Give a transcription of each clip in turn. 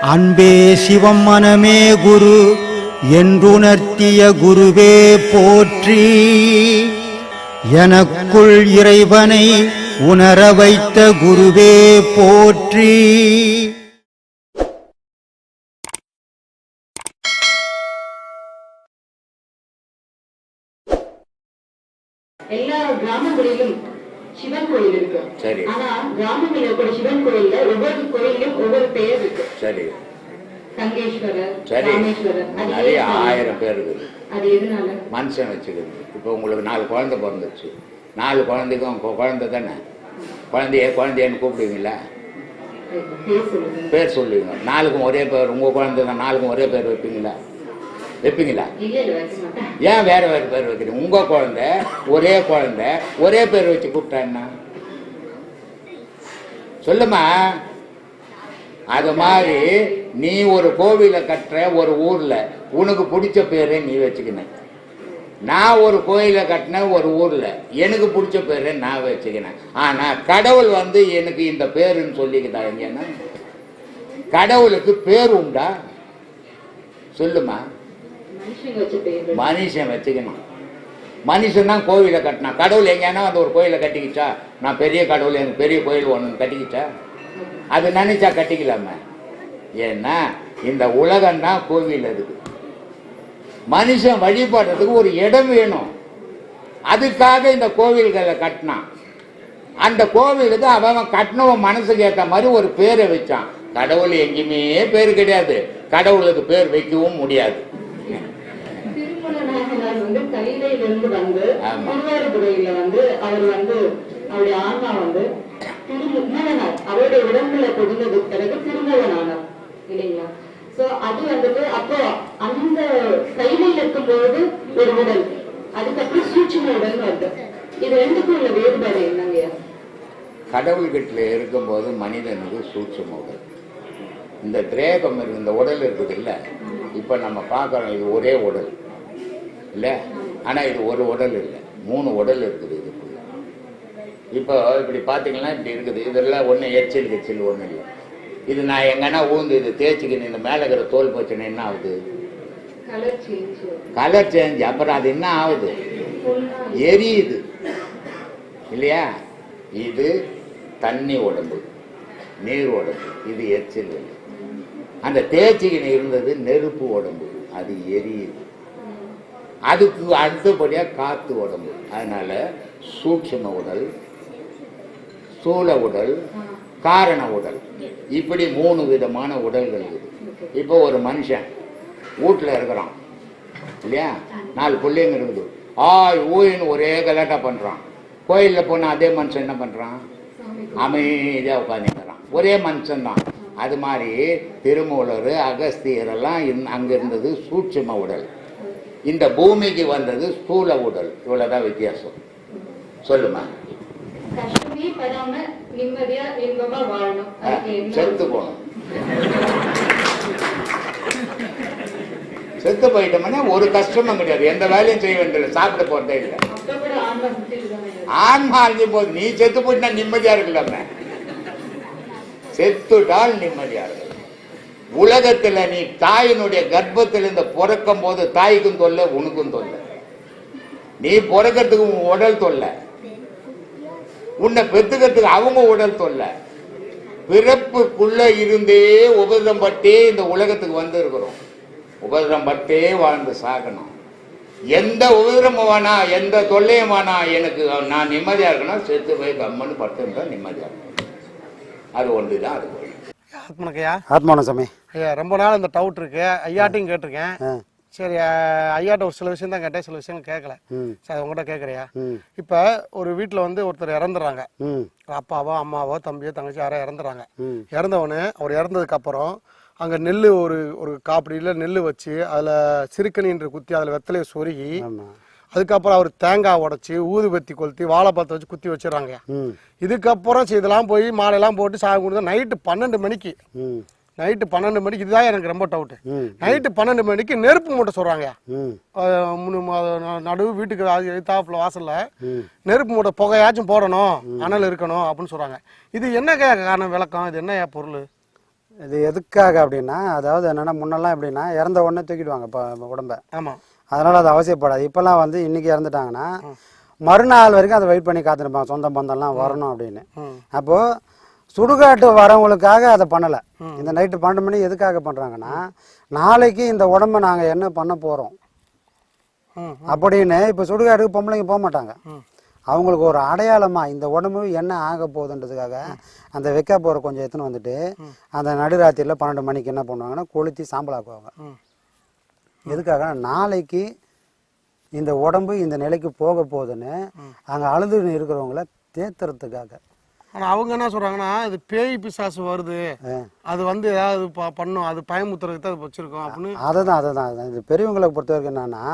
அன்பே சிவம் மனமே குரு என்றுணர்த்திய குருவே போற்றி. எனக்குள் இறைவனை உணர வைத்த குருவே போற்றி. எல்லா கிராமங்களிலும் சிவன் கோயில் இருக்கு. சரி. ஆனா கிராமங்களில் இருக்கிற சிவன் கோயில்ல ஒவ்வொரு கோயிலும் ஒவ்வொரு பெயர் இருக்கு. சரி. சங்கேஸ்வரர் ராமேஸ்வரர் நிறைய ஆயிரம் பேர் இருக்குது. அது எதனால? மனுஷன் வச்சுக்கிறது இப்போ உங்களுக்கு நாலு குழந்தை பிறந்துச்சு நாலு குழந்தைக்கும் குழந்தை தானே? குழந்தைய குழந்தையன்னு கூப்பிடுவீங்களா? பேர் சொல்லுவீங்க. நாலுக்கும் ஒரே பேர் உங்கள் குழந்தை தான் நாலுக்கும் ஒரே பேர் வைப்பீங்களா? வைப்பீங்களா? ஏன் வேற வேற பேர் வைக்கிறீங்க உங்க குழந்தை ஒரே குழந்தை ஒரே பேர் வச்சு கூப்பிட்டா என்ன? சொல்லுமா. அது மாதிரி நீ ஒரு கோவிலை கட்டுற ஒரு ஊர்ல உனக்கு பிடிச்ச பேரை நீ வச்சுக்கின. நான் ஒரு கோயிலை கட்டினேன் ஒரு ஊர்ல எனக்கு பிடிச்ச பேரை நான் வச்சுக்கினேன் ஆனா கடவுள் வந்து எனக்கு இந்த பேருன்னு சொல்லிக்கிட்டா எங்கன்னா கடவுளுக்கு பேர் உண்டா? சொல்லுமா. மனுஷன் வச்சுக்கணும். மனுஷன் தான் கோவிலை கட்டினான். கடவுள் எங்கேனா அந்த ஒரு கோயிலை கட்டிக்கிச்சா? நான் பெரிய கடவுள் எனக்கு பெரிய கோயில் ஒன்று கட்டிக்கிச்சா? அது நினைச்சா கட்டிக்கலாமே. ஏன்னா இந்த உலகம் தான் கோவில் இருக்கு மனுஷன் வழிபடுறதுக்கு ஒரு இடம் வேணும். அதுக்காக இந்த கோவில்களை கட்டினான். அந்த கோவிலுக்கு அவன் கட்டினவன் மனசுக்கு ஏற்ற மாதிரி ஒரு பேரை வச்சான். கடவுள் எங்கேயுமே பேர் கிடையாது. கடவுளுக்கு பேர் வைக்கவும் முடியாது திருமண நாயகனார் வந்து கையிலையில இருந்து வந்து ஆமா. திருவாரூரையில வந்து அவர் வந்து அவருடைய ஆன்மா வந்து திருமுகனார் அவருடைய உடம்புல புகுந்தது பிறகு திருமூலனானார் இல்லைங்களா? சோ அது வந்துட்டு அப்போ அந்த கையிலையில இருக்கும்போது ஒரு உடல் அதுக்கப்புறம் சூட்சும உடல் வருது இது ரெண்டுக்கும் உள்ள வேறுபாடு என்னங்கய்யா கடவுள்கிட்ட இருக்கும்போது மனிதனுக்கு சூட்சும உடல். இந்த திரேகம் இருக்கு இந்த உடல் இருக்குது இல்ல? இப்ப நம்ம பார்க்கறோம் இது ஒரே உடல். இல்ல? ஆனா இது ஒரு உடல் இல்லை. மூணு உடல் இருக்குது இதுக்குள்ள இப்போ இப்படி பார்த்தீங்கன்னா இப்படி இருக்குது. இதெல்லாம் ஒண்ணு எச்சில் கெச்சில் ஒண்ணு இல்லை. இது நான் எங்கன்னா ஊந்து இது தேய்ச்சிக்கின்னு இந்த மேலே இருக்கிற தோல் போச்சுன்னா என்ன ஆகுது? கலர் சேஞ்ச் அப்புறம் அது என்ன ஆகுது? எரியுது. இல்லையா? இது தண்ணி உடம்பு நீர் உடம்பு. இது எச்சில். அந்த தேய்ச்சிக்கின இருந்தது நெருப்பு உடம்பு. அது எரியுது. அதுக்கு அடுத்தபடியாக காற்று உடம்பு. அதனால் சூட்சம உடல் ஸ்தூல உடல் காரண உடல். இப்படி மூணு விதமான உடல்கள் இருக்குது இப்போ ஒரு மனுஷன் வீட்டில் இருக்கிறான். இல்லையா? நாலு பிள்ளைங்க இருக்குது. ஆய் ஊயின்னு ஒரே கலாட்டா பண்ணுறான் கோயிலில் போனால் அதே மனுஷன் என்ன பண்ணுறான் அமைதியாக உட்காந்துக்கிறான் ஒரே மனுஷன் தான். அது மாதிரி திருமூலர் அகஸ்தியரெல்லாம் எல்லாம் அங்கே இருந்தது சூட்சும உடல். இந்த பூமிக்கு வந்தது ஸ்தூல உடல். இவ்வளவுதான் வித்தியாசம். சொல்லுமா? செத்து போகணும். செத்து போயிட்டோம்னா ஒரு கஷ்டமும் கிடையாது. எந்த வேலையும் செய்ய வேண்டியதில்லை. சாப்பிட போறதே இல்லை. ஆன்மா அழிஞ்சு போது நீ செத்து போயிட்டா நிம்மதியா இருக்கலாமே. செத்துட்டால் நிம்மதியா இருக்கலாம். உலகத்தில் நீ தாயினுடைய கர்ப்பத்திலிருந்து பிறக்கும் போது தாய்க்கும் தொல்லை உனக்கும் தொல்லை. நீ பிறக்கிறதுக்கு உன் உடல் தொல்லை. உன்னை பெத்துக்கிறதுக்கு அவங்க உடல் தொல்லை. பிறப்புக்குள்ள இருந்தே உபதிரம் பட்டே இந்த உலகத்துக்கு வந்திருக்கிறோம். உபதிரம் பட்டே வாழ்ந்து சாகணும். எந்த உபதிரமும் வேணா எந்த தொல்லையும் வேணா எனக்கு நான் நிம்மதியா இருக்கணும். செத்து போய் கம்மன்னு பட்டு நிம்மதியா இருக்கணும் அது ஒன்று தான் அது ஆத்மனக்கையா ஆத்மான சாமி. ஐயா ரொம்ப நாள் இந்த டவுட் இருக்கு. ஐயாட்டையும் கேட்டிருக்கேன். சரி ஐயாட்ட ஒரு சில விஷயம் தான் கேட்டேன். சில விஷயம் கேட்கல. சரி உங்ககிட்ட கேட்குறியா இப்போ ஒரு வீட்டில் வந்து ஒருத்தர் இறந்துடுறாங்க ம். அப்பாவோ அம்மாவோ தம்பியோ தங்கச்சி யாரோ இறந்துறாங்க. ம். இறந்தவொடனே அவர் இறந்ததுக்கு அப்புறம் அங்கே நெல் ஒரு ஒரு காப்படியில் நெல் வச்சு அதில் சிறுக்கணின்ற குத்தி அதில் வெத்தலையை சொருகி அதுக்கப்புறம் அவர் தேங்காய் உடைச்சி ஊதுபத்தி கொளுத்தி வாழைப்பழத்தை வச்சு குத்தி வச்சிடறாங்க. இதுக்கப்புறம் இதெல்லாம் போய் மாலையெல்லாம் போட்டு சாமி கொடுத்தா நைட்டு பன்னெண்டு மணிக்கு. நைட்டு பன்னெண்டு மணிக்கு இதுதான் எனக்கு ரொம்ப டவுட்டு நைட்டு பன்னெண்டு மணிக்கு நெருப்பு மூட்ட சொல்கிறாங்க நடுவு வீட்டுக்கு எதிர்த்தாப்புல வாசல்ல. நெருப்பு மூட்டை புகையாச்சும் போடணும் அனல் இருக்கணும் அப்படின்னு சொல்றாங்க. இது என்ன காரணம் விளக்கம்? இது என்ன பொருள்? இது எதுக்காக அப்படின்னா அதாவது என்னன்னா முன்னெல்லாம் எப்படின்னா இறந்த உடனே தூக்கிடுவாங்க இப்போ உடம்ப. ஆமா. அதனால அது அவசியப்படாது. இப்போல்லாம் வந்து இன்னைக்கு இறந்துட்டாங்கன்னா மறுநாள் வரைக்கும் அதை வெயிட் பண்ணி காத்திருப்பாங்க. சொந்த பந்தம்லாம் வரணும் அப்படின்னு. ம். அப்போ சுடுகாட்டு வரவங்களுக்காக அதை பண்ணலை. இந்த நைட்டு பன்னெண்டு மணி எதுக்காக பண்ணுறாங்கன்னா நாளைக்கு இந்த உடம்ப நாங்கள் என்ன பண்ண போகிறோம் அப்படின்னு இப்போ சுடுகாட்டுக்கு பொம்பளைங்க போக மாட்டாங்க. அவங்களுக்கு ஒரு அடையாளமா இந்த உடம்பு என்ன ஆக போகுதுன்றதுக்காக அந்த வெக்க போகிற கொஞ்சம் எடுத்துன்னு வந்துட்டு அந்த நடுராத்திரியில் பன்னெண்டு மணிக்கு என்ன பண்ணுவாங்கன்னா கொளுத்தி சாம்பலாக்குவாங்க. எதுக்காக நாளைக்கு இந்த உடம்பு இந்த நிலைக்கு போக போகுதுன்னு அங்கே அழுது இருக்கிறவங்கள தேத்துறதுக்காக. ஆனா அவங்க என்ன சொல்றாங்கன்னா இது பேய் பிசாசு வருது. அது வந்து ஏதாவது பண்ணும். அது பயமுத்துறதுக்கு தான் அது வச்சிருக்கோம் அப்படின்னு. அதை தான் அதை தான் அதுதான். இது பெரியவங்களை பொறுத்த வரைக்கும் என்னன்னா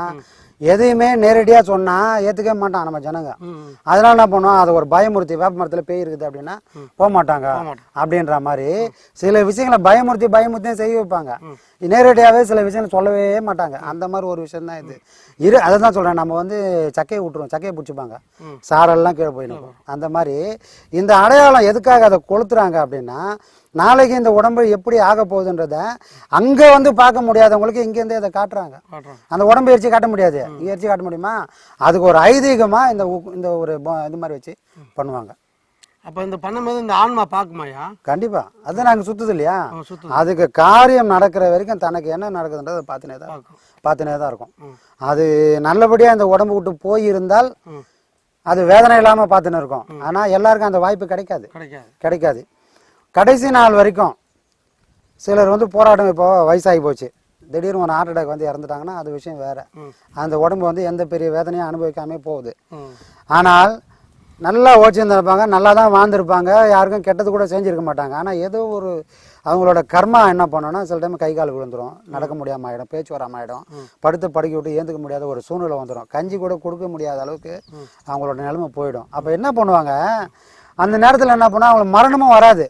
எதையுமே நேரடியாக சொன்னால் ஏற்றுக்கவே மாட்டான் நம்ம ஜனங்க. அதனால என்ன பண்ணுவோம்? அது ஒரு பயமுறுத்தி வேப்ப மரத்தில் பேய் இருக்குது அப்படின்னா போக மாட்டாங்க. அப்படின்ற மாதிரி சில விஷயங்களை பயமுறுத்தி பயமுறுத்தியும் செய்ய வைப்பாங்க. நேரடியாகவே சில விஷயங்கள் சொல்லவே மாட்டாங்க. அந்த மாதிரி ஒரு விஷயம் தான் இது. இரு அதை தான் சொல்கிறேன் நம்ம வந்து சக்கையை விட்டுருவோம். சக்கையை பிடிச்சிப்பாங்க. சாரெல்லாம் கீழே போயிடும். அந்த மாதிரி இந்த அடையாளம் எதுக்காக அதை கொளுத்துறாங்க அப்படின்னா நாளைக்கு இந்த உடம்பு எப்படி ஆக போகுதுன்றத அங்கே வந்து பார்க்க முடியாதவங்களுக்கு இங்கேருந்தே அதை காட்டுறாங்க. அந்த உடம்பு எரிச்சு காட்ட முடியாது. இங்க எரிச்சு காட்ட முடியுமா? அதுக்கு ஒரு ஐதீகமா இந்த இந்த ஒரு இது மாதிரி வச்சு பண்ணுவாங்க. அப்ப இந்த பண்ணும்போது இந்த ஆன்மா பாக்குமாயா கண்டிப்பா. அது நாங்க சுத்துது இல்லையா? அதுக்கு காரியம் நடக்கிற வரைக்கும் தனக்கு என்ன நடக்குதுன்றதை பார்த்துனே தான் பார்த்துனே தான் இருக்கும். அது நல்லபடியா இந்த உடம்பு விட்டு போயிருந்தால் அது வேதனை இல்லாம பார்த்துன்னு இருக்கும். ஆனா எல்லாருக்கும் அந்த வாய்ப்பு கிடைக்காது. கிடைக்காது. கடைசி நாள் வரைக்கும் சிலர் வந்து போராட்டம் இப்போ வயசாகி போச்சு. திடீர்னு ஒரு ஹார்ட் அட்டாக் வந்து இறந்துட்டாங்கன்னா அது விஷயம் வேற. அந்த உடம்பு வந்து எந்த பெரிய வேதனையும் அனுபவிக்காம போகுது. ஆனால் நல்லா ஓச்சிருந்திருப்பாங்க நல்லா தான் வாழ்ந்திருப்பாங்க யாருக்கும் கெட்டது கூட செஞ்சிருக்க மாட்டாங்க. ஆனால் ஏதோ ஒரு அவங்களோட கர்மா என்ன பண்ணோன்னா சில டைம் கை கால் விழுந்துரும். நடக்க முடியாமல் ஆகிடும் பேச்சு வராமல் ஆகிடும் படுத்து படுக்கி விட்டு ஏந்துக்க முடியாத ஒரு சூழ்நிலை வந்துடும் கஞ்சி கூட கொடுக்க முடியாத அளவுக்கு அவங்களோட நிலைமை போயிடும். அப்போ என்ன பண்ணுவாங்க அந்த நேரத்தில் என்ன பண்ணால் அவங்களுக்கு மரணமும் வராது.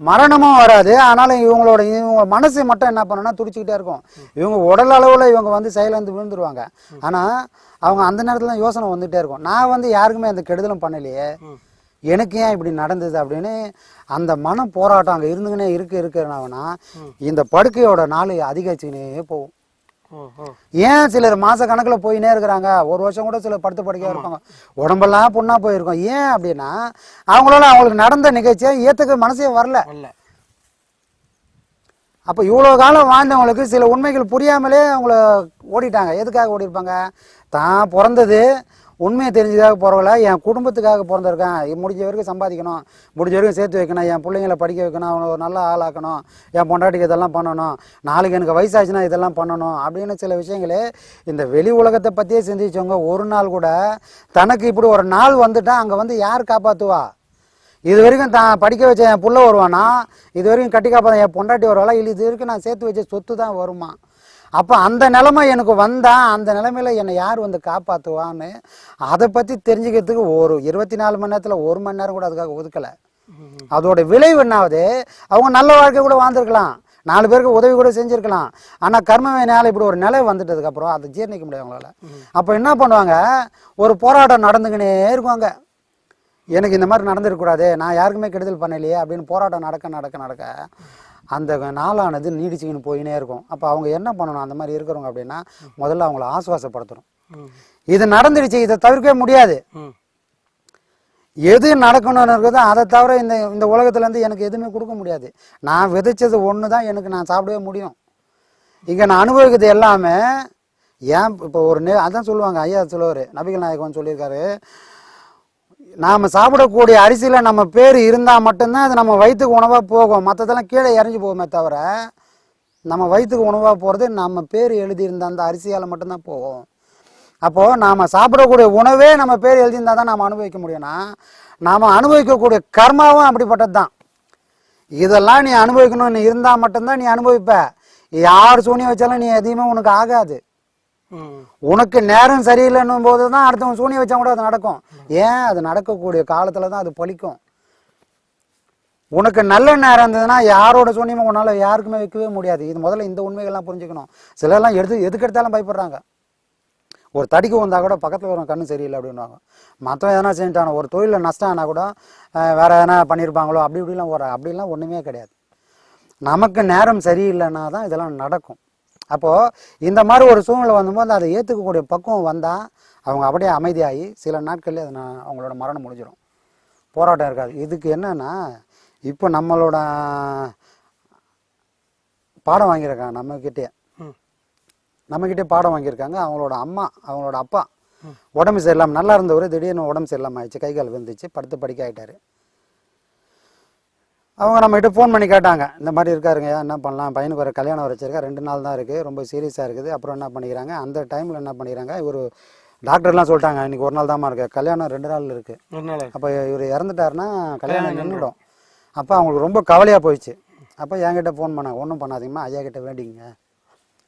மரணமும் வராது. ஆனாலும் இவங்களோட இவங்க மனசு மட்டும் என்ன பண்ணுன்னா துடிச்சுக்கிட்டே இருக்கும். இவங்க உடல் அளவில் இவங்க வந்து செயலேந்து விழுந்துருவாங்க. ஆனால் அவங்க அந்த நேரத்தில் யோசனை வந்துகிட்டே இருக்கும். நான் வந்து யாருக்குமே அந்த கெடுதலும் பண்ணலையே. எனக்கு ஏன் இப்படி நடந்தது அப்படின்னு அந்த மன போராட்டம் அங்கே இருந்துக்கினே இருக்க இருக்கிறனாவனா இந்த படுக்கையோட நாள் அதிகரிச்சுக்கினே போகும். ஏன் சிலர் மாச கணக்குல போயினே இருக்கிறாங்க? ஒரு வருஷம் கூட சிலர் படுத்து படுக்கையா இருப்பாங்க. உடம்பெல்லாம் புண்ணா போயிருக்கும். ஏன் அப்படின்னா அவங்களால அவங்களுக்கு நடந்த நிகழ்ச்சியை ஏத்துக்க மனசே வரல. அப்போ இவ்வளோ காலம் வாழ்ந்தவங்களுக்கு சில உண்மைகள் புரியாமலே அவங்கள ஓடிட்டாங்க. எதுக்காக ஓடி இருப்பாங்க தான் பிறந்தது உண்மையை தெரிஞ்சதாக பிறவல என் குடும்பத்துக்காக பிறந்திருக்கேன். முடிஞ்ச வரைக்கும் சம்பாதிக்கணும். முடிஞ்ச வரைக்கும் சேர்த்து வைக்கணும். என் பிள்ளைங்களை படிக்க வைக்கணும். அவனை ஒரு நல்ல ஆளாக்கணும். என் பொண்டாட்டிக்கு இதெல்லாம் பண்ணணும். நாளைக்கு எனக்கு வயசாச்சுன்னா இதெல்லாம் பண்ணணும். அப்படின்னு சில விஷயங்களே இந்த வெளி உலகத்தை பற்றியே சிந்திச்சவங்க ஒரு நாள் கூட தனக்கு இப்படி ஒரு நாள் வந்துட்டால் அங்கே வந்து யார் காப்பாற்றுவா இது வரைக்கும் தான் படிக்க வச்ச என் புள்ள வருவானா இது வரைக்கும் கட்டி காப்பாற்ற என் பொண்டாட்டி வருவாளா இல்லை இது வரைக்கும் நான் சேர்த்து வச்ச சொத்து தான் வருமா? அப்போ அந்த நிலைமை எனக்கு வந்தா அந்த நிலைமையில என்னை யார் வந்து காப்பாற்றுவான்னு அதை பற்றி தெரிஞ்சுக்கிறதுக்கு ஒரு இருபத்தி நாலு மணி நேரத்தில் ஒரு மணி நேரம் கூட அதுக்காக ஒதுக்கலை. அதோட விளைவு என்னாவது அவங்க நல்ல வாழ்க்கை கூட வாழ்ந்துருக்கலாம். நாலு பேருக்கு உதவி கூட செஞ்சுருக்கலாம். ஆனால் கர்மவினால இப்படி ஒரு நிலை வந்துட்டதுக்கப்புறம் அதை ஜீர்ணிக்க முடியாது அவங்களால. அப்போ என்ன பண்ணுவாங்க? ஒரு போராட்டம் நடந்துக்கினே இருக்குவாங்க. எனக்கு இந்த மாதிரி நடந்துருக்கூடாது நான் யாருக்குமே கெடுதல் பண்ணலையே அப்படின்னு போராட்டம் நடக்க நடக்க நடக்க அந்த நாளானது நீடிச்சுக்கின்னு போயினே இருக்கும். அப்போ அவங்க என்ன பண்ணணும்? அந்த மாதிரி இருக்கிறவங்க அப்படின்னா முதல்ல அவங்கள ஆசுவாசப்படுத்தணும். இது நடந்துடுச்சு இதை தவிர்க்கவே முடியாது. எது நடக்கணும்னு இருக்குதோ அதை தவிர இந்த இந்த உலகத்துலேருந்து எனக்கு எதுவுமே கொடுக்க முடியாது. நான் விதைச்சது ஒன்று தான் எனக்கு நான் சாப்பிடவே முடியும். இங்கே நான் அனுபவிக்கிறது எல்லாமே ஏன் இப்போ ஒரு நே அதான் சொல்லுவாங்க ஐயா சொல்லுவார் நபிகள் நாயகன் சொல்லியிருக்காரு நாம் சாப்பிடக்கூடிய அரிசியில் நம்ம பேர் இருந்தால் மட்டும்தான் அது நம்ம வயிற்றுக்கு உணவாக போகும். மற்றதெல்லாம் கீழே இறஞ்சி போகுமே தவிர நம்ம வயிற்றுக்கு உணவாக போகிறது நம்ம பேர் எழுதியிருந்த அந்த அரிசியால் மட்டும்தான் போகும். அப்போது நாம் சாப்பிடக்கூடிய உணவே நம்ம பேர் எழுதியிருந்தால் தான் நாம் அனுபவிக்க முடியும்னா நாம் அனுபவிக்கக்கூடிய கர்மாவும் அப்படிப்பட்டது தான் இதெல்லாம் நீ அனுபவிக்கணும்னு இருந்தால் மட்டும்தான் நீ அனுபவிப்ப. யார் சூனியம் வச்சாலும் நீ எதையுமே உனக்கு ஆகாது. உனக்கு நேரம் சரியில்லைன்னும் போது தான் அடுத்தவங்க சூனியம் வச்சா கூட அது நடக்கும். ஏன்? அது நடக்கக்கூடிய காலத்தில் தான் அது பழிக்கும். உனக்கு நல்ல நேரம் இருந்ததுன்னா யாரோட சூனியமும் உன்னால் யாருக்குமே வைக்கவே முடியாது. இது முதல்ல இந்த உண்மைகள்லாம் புரிஞ்சுக்கணும். சிலர்லாம் எடுத்து எதுக்கு எடுத்தாலும் பயப்படுறாங்க. ஒரு தடிக்கு வந்தால் கூட பக்கத்தில் வரும் கண்ணு சரியில்லை அப்படின்வாங்க மற்றவன் எதனா செஞ்சுட்டானோ ஒரு தொழிலில் நஷ்டம் ஆனால் கூட வேறு வேற எதனா பண்ணியிருப்பாங்களோ அப்படி இப்படிலாம் ஒரு அப்படிலாம் ஒன்றுமே கிடையாது. நமக்கு நேரம் சரியில்லைன்னா தான் இதெல்லாம் நடக்கும். அப்போது இந்த மாதிரி ஒரு சூழ்நிலை வந்தபோது அதை ஏற்றுக்கக்கூடிய பக்குவம் வந்தால் அவங்க அப்படியே அமைதியாகி சில நாட்கள்லேயே அது நான் அவங்களோட மரணம் முடிஞ்சிடும். போராட்டம் இருக்காது. இதுக்கு என்னன்னா இப்போ நம்மளோட பாடம் வாங்கியிருக்காங்க நம்மக்கிட்டே. நம்மக்கிட்டே பாடம் வாங்கியிருக்காங்க. அவங்களோட அம்மா அவங்களோட அப்பா உடம்பு சரியில்லாமல் நல்லா இருந்தவர் திடீர்னு உடம்பு சரியில்லாமல் ஆயிடுச்சு. கை கால் விழுந்துச்சு. படுத்து படிக்க ஆயிட்டாரு. அவங்க நம்மகிட்ட ஃபோன் பண்ணி கேட்டாங்க. இந்த மாதிரி இருக்காருங்க என்ன பண்ணலாம்? பையனுக்கு ஒரு கல்யாணம் வச்சிருக்கா ரெண்டு நாள் தான் இருக்குது ரொம்ப சீரியஸாக இருக்குது. அப்புறம் என்ன பண்ணிக்கிறாங்க? அந்த டைமில் என்ன பண்ணிக்கிறாங்க? இவர் டாக்டர்லாம் சொல்லிட்டாங்க இன்னைக்கு ஒரு நாள் தாம்மா இருக்கு. கல்யாணம் ரெண்டு நாள் இருக்குது ஒரு அப்போ இவர் இறந்துட்டாருன்னா கல்யாணம் நின்றுடும் அப்போ அவங்களுக்கு ரொம்ப கவலையாக போயிடுச்சு. அப்போ என்கிட்ட ஃபோன் பண்ணாங்க ஒன்றும் பண்ணாதீங்கம்மா ஐயா கிட்ட வேண்டிங்க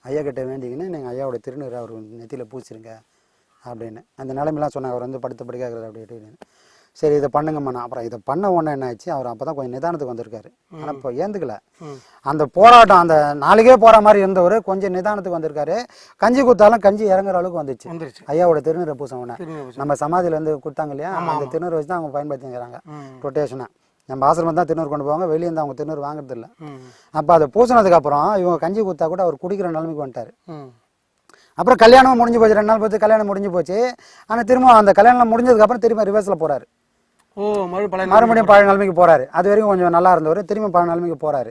ஐயா கிட்ட வேண்டிங்கன்னு நீங்கள் ஐயாவோட திருநீர் அவர் நெத்தியில் பூச்சிருங்க அப்படின்னு. அந்த நிலைமைலாம் சொன்னாங்க. அவர் வந்து படுத்து படிக்காகிறார் அப்படி இப்படின்னு. சரி இதை பண்ணுங்கம்மா. அப்புறம் இதை பண்ண உடனே என்ன ஆச்சு அவர் அப்போ தான் கொஞ்சம் நிதானத்துக்கு வந்திருக்காரு. ஆனால் இப்போ ஏந்துக்கல. அந்த போராட்டம் அந்த நாளைக்கே போகிற மாதிரி இருந்தவர் கொஞ்சம் நிதானத்துக்கு வந்திருக்காரு. கஞ்சி குத்தாலும் கஞ்சி இறங்குற அளவுக்கு வந்துச்சு. ஐயாவோட திருநீரை உடனே. திருநீர் நம்ம சமாதியில இருந்து கொடுத்தாங்க இல்லையா? அந்த திருநூறு வச்சு தான் அவங்க பயன்படுத்திக்கிறாங்க. ம். ரொட்டேஷனாக நம்ம ஆசிரமம் தான் திருநூறு கொண்டு போவாங்க. வெளியே இருந்து அவங்க திருநூறு வாங்குறது இல்லை. அப்போ அதை பூசினதுக்கு அப்புறம் இவங்க கஞ்சி குத்தா கூட அவர் குடிக்கிற நிலைமைக்கு வந்துட்டார். அப்புறம் கல்யாணம் முடிஞ்சு போச்சு. ரெண்டு நாள் பார்த்து கல்யாணம் முடிஞ்சு போச்சு. ஆனால் திரும்ப அந்த கல்யாணம் முடிஞ்சதுக்கு அப்புறம் திரும்ப ரிவர்ஸில் போறாரு. ஓ மறுபடியும் பழைய மறுபடியும் பழைய நிலைமைக்கு போறாரு. அது வரைக்கும் கொஞ்சம் நல்லா இருந்தவர் திரும்ப பழைய நிலைமைக்கு போறாரு.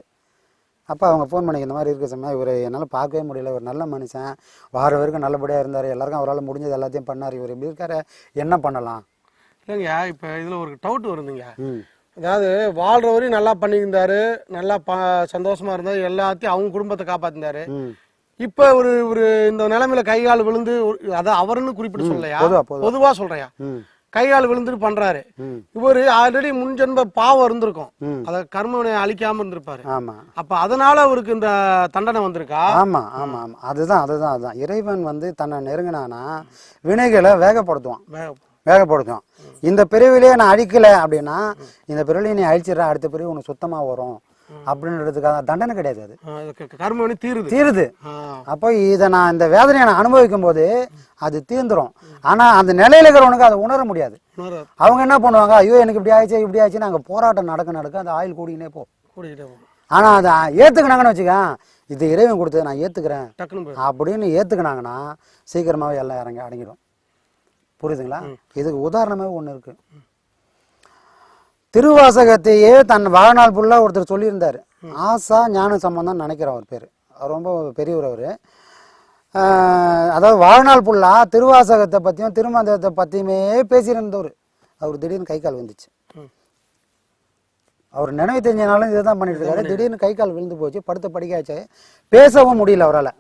அப்போ அவங்க ஃபோன் பண்ணி இந்த மாதிரி இருக்க சமயம். இவர் என்னால் பார்க்கவே முடியல. ஒரு நல்ல மனுஷன். வார வரைக்கும் நல்லபடியாக இருந்தார். எல்லாருக்கும் அவரால் முடிஞ்சது எல்லாத்தையும் பண்ணார். இவர் இப்படி இருக்காரு. என்ன பண்ணலாம்? இல்லைங்க இப்போ இதில் ஒரு டவுட் வருதுங்க. அதாவது வாழ்ற வரையும் நல்லா பண்ணியிருந்தாரு. நல்லா ப சந்தோஷமா இருந்தாரு. எல்லாத்தையும் அவங்க குடும்பத்தை காப்பாத்திருந்தாரு இப்ப ஒரு ஒரு இந்த நிலைமையில கை கால் விழுந்து அதான் அவருன்னு குறிப்பிட்டு சொல்லலையா? பொதுவா, சொல்றையா கை கால் விழுந்துட்டு பண்றாரு. இவரு ஆல்ரெடி முன்ஜென்ம பாவம் இருந்திருக்கும். அத கர்மவினை அழிக்காம இருந்திருப்பாரு. ஆமாம் அப்ப அதனால அவருக்கு இந்த தண்டனை வந்திருக்கா? ஆமாம் ஆமாம் ஆமாம் அதுதான் அதுதான் அதுதான். இறைவன் வந்து தன்னை நெருங்கினானா வினைகளை வேகப்படுத்துவான். வே- வேகப்படுத்துவான். இந்த பிரிவிலேயே நான் அழிக்கல அப்படின்னா இந்த பிரிவிலையே நீ அழிச்சிடுற அடுத்த பிரிவு உனக்கு சுத்தமாக வரும். அப்படின்றதுக்காக தண்டனை கிடையாது அது. ஆ, இது க- கர்மவினை தீருது. தீருது. அப்போ இதை நான் இந்த வேதனையை நான் அனுபவிக்கும் போது அது தீர்ந்துரும். ஆனால் அந்த நிலையில இருக்கிறவனுக்கு அதை உணர முடியாது. அவங்க என்ன பண்ணுவாங்க? ஐயோ எனக்கு இப்படி ஆயிடுச்சு இப்படி ஆயிடுச்சு நாங்கள் போராட்டம் நடக்க நடக்க அந்த ஆயில் கூடினே போ. ஆனால் அதை ஏற்றுக்கினாங்கன்னு வச்சுக்க இது இறைவன் கொடுத்தது நான் ஏற்றுக்கிறேன் அப்படின்னு ஏற்றுக்கினாங்கன்னா சீக்கிரமாகவே எல்லாம் இறங்கி அடங்கிடும். புரியுதுங்களா? இதுக்கு உதாரணமே ஒன்று இருக்கு. திருவாசகத்தையே தன் வாழ்நாள் ஃபுல்லாக ஒருத்தர் சொல்லியிருந்தார். ஆசா ஞான சம்பந்தம் நினைக்கிற அவர் பேர். அவர் ரொம்ப பெரியவர் அவர். அதாவது வாழ்நாள் ஃபுல்லாக திருவாசகத்தை பற்றியும் திருமந்திரத்தை பற்றியுமே பேசியிருந்தவர். அவர் திடீர்னு கை கால் வந்துச்சு ம். அவர் நினைவு தெரிஞ்சனாலும் இதை தான் பண்ணிட்டு இருக்காரு திடீர்னு கை கால் விழுந்து போச்சு. படுத்த படிக்காச்சு பேசவும் முடியல அவரால்.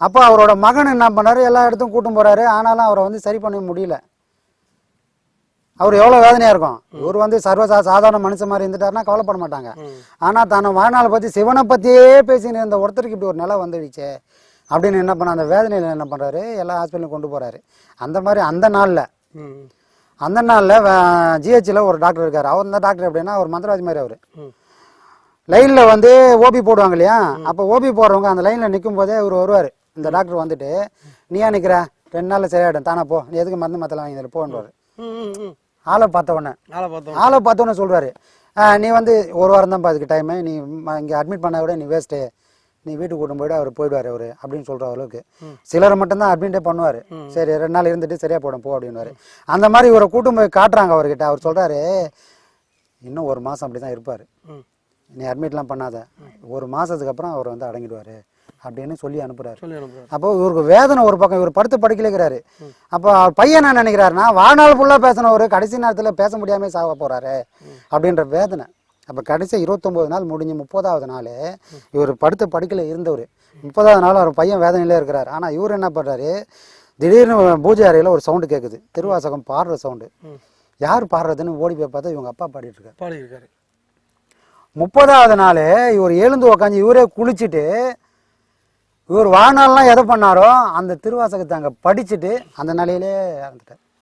அப்போ அவரோட மகன் என்ன பண்ணாரு? எல்லா இடத்துக்கும் கூட்டும் போறாரு. ஆனாலும் அவரை வந்து சரி பண்ண முடியல. அவர் எவ்வளோ வேதனையாக இருக்கும். இவர் வந்து சர்வசா சாதாரண மனுஷன் மாதிரி இருந்துட்டாருன்னா கவலைப்பட மாட்டாங்க. ஆனால் தன்னை வாழ்நாளை பற்றி சிவனை பற்றியே பேசின்னு இருந்த ஒருத்தருக்கு இப்படி ஒரு நிலை வந்துடுச்சு. அப்படின்னு என்ன பண்ண அந்த வேதனையில் என்ன பண்ணுறாரு எல்லா ஹாஸ்பிட்டலும் கொண்டு போகிறாரு அந்த மாதிரி அந்த நாளில் அந்த நாளில் ஜிஹெச்சில் ஒரு டாக்டர் இருக்கார். அவர் இந்த டாக்டர் எப்படின்னா ஒரு மந்திரவாதி மாதிரி அவர். லைனில் வந்து ஓபி போடுவாங்க இல்லையா? அப்போ ஓபி போடுறவங்க அந்த லைனில் நிற்கும் போதே இவர் வருவார். இந்த டாக்டர் வந்துட்டு நீயா நிற்கிற ரெண்டு நாளில் சரியாயிடும். தானே போ. நீ எதுக்கு மருந்து மத்தலாம் வாங்கி போன்றாரு. ஆளை பார்த்த உடனே. ஆளை பார்த்தோம் ஆளை பார்த்த உடனே சொல்கிறாரு நீ வந்து ஒரு வாரம் தான் அதுக்கு டைமு நீ இங்கே அட்மிட் பண்ண விட நீ வேஸ்ட்டு நீ வீட்டுக்கு கூட்டும் போயிட்டு அவர் போயிடுவார் அவர் அப்படின்னு சொல்கிற அளவுக்கு. சிலரை மட்டும்தான் அட்மிட்டே பண்ணுவார். சரி ரெண்டு நாள் இருந்துட்டு சரியா போடும் போ அப்படின்னுவாரு. அந்த மாதிரி இவரை கூட்டும் போய் காட்டுறாங்க அவர்கிட்ட. அவர் சொல்கிறாரு இன்னும் ஒரு மாதம் அப்படி தான் இருப்பார் நீ அட்மிட்லாம் பண்ணாத. ஒரு மாதத்துக்கு அப்புறம் அவர் வந்து அடங்கிடுவார். அப்படின்னு சொல்லி அனுப்புறாரு. அப்போ இவருக்கு வேதனை ஒரு பக்கம் இவர் படுத்து படுக்கலைங்கிறாரு. அப்போ அவர் பையன் என்ன நினைக்கிறாருன்னா வாழ்நாள் ஃபுல்லாக பேசினவர் கடைசி நேரத்தில் பேச முடியாமல் சாக போறாரு அப்படின்ற வேதனை. அப்போ கடைசி இருபத்தொம்போது நாள் முடிஞ்சு முப்பதாவது நாள் இவர் படுத்து படுக்கையில் இருந்தவர். முப்பதாவது நாள் அவர் பையன் வேதனையிலே இருக்கிறார். ஆனால் இவர் என்ன பண்ணுறாரு திடீர்னு பூஜை அறையில் ஒரு சவுண்டு கேட்குது திருவாசகம் பாடுற சவுண்டு. யார் பாடுறதுன்னு ஓடி போய் பார்த்தா இவங்க அப்பா பாடிட்டு இருக்காரு பாடி இருக்காரு முப்பதாவது நாள் இவர் எழுந்து உக்காந்து இவரே குளிச்சுட்டு இவர் வாழ்நாள்லாம் எதை பண்ணாரோ அந்த திருவாசகத்தை அங்கே படிச்சுட்டு அந்த நிலையிலே இறந்துட்டார்.